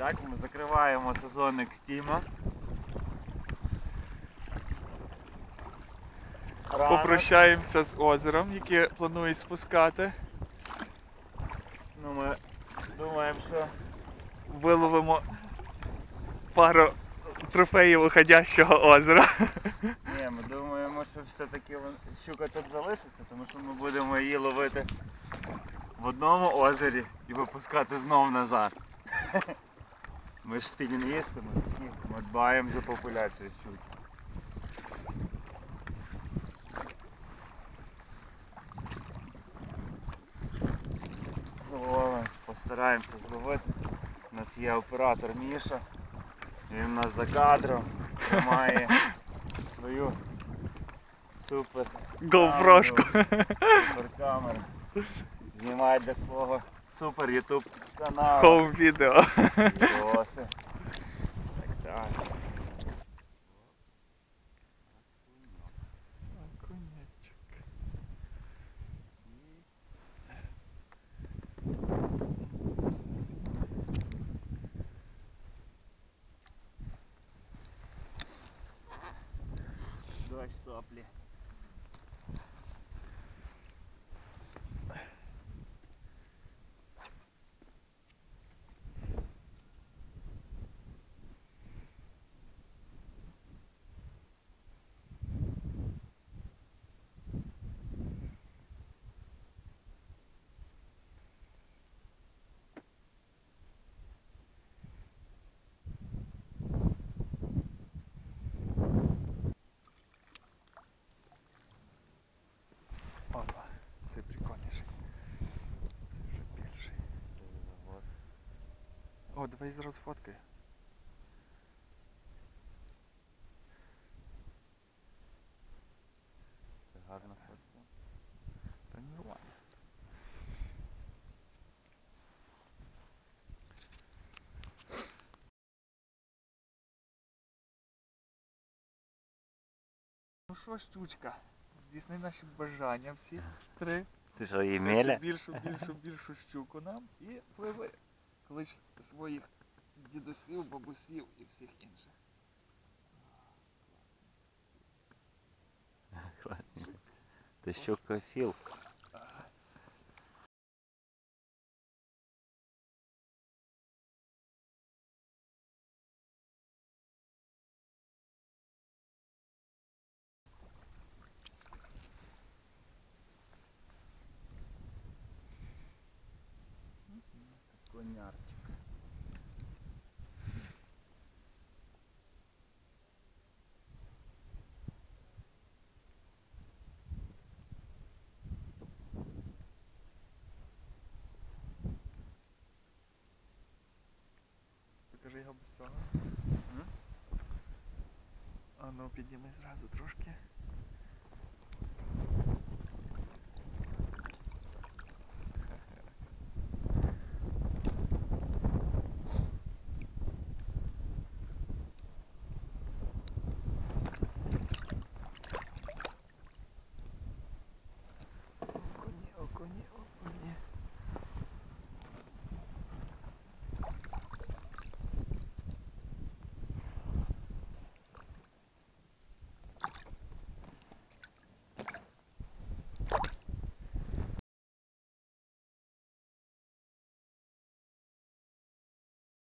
Так, ми закриваємо сезон екстіма. Попрощаємося з озером, яке планують спускати. Ну, ми думаємо, що Виловимо пару трофеїв уходящого озера. Ні, ми думаємо, що все-таки щука тут залишиться, тому що ми будемо її ловити в одному озері і випускати знов назад. Ми ж спініністи, ми такі, ми дбаємо за популяцією щуки. Зловимо, постараємося зловити. У нас є оператор Міша. Він у нас за кадром тримає свою супер GoPro-шку. супер камеру. Знімає для свого супер ютуб каналу. Хоум відео. Відоси. Так так. Дощ соплі. О, давай зараз фоткай. Гарна фотка. Та нормально. Ну що, щучка, здійсни наші бажання всі три. Ти що, її Ще більшу, більшу, більшу щуку нам і пливи. Клич своїх дідусів, бабусів і всіх інших. Ти щукофіл. Конярчик. Покажи його без цього. А ну підніми зразу трошки.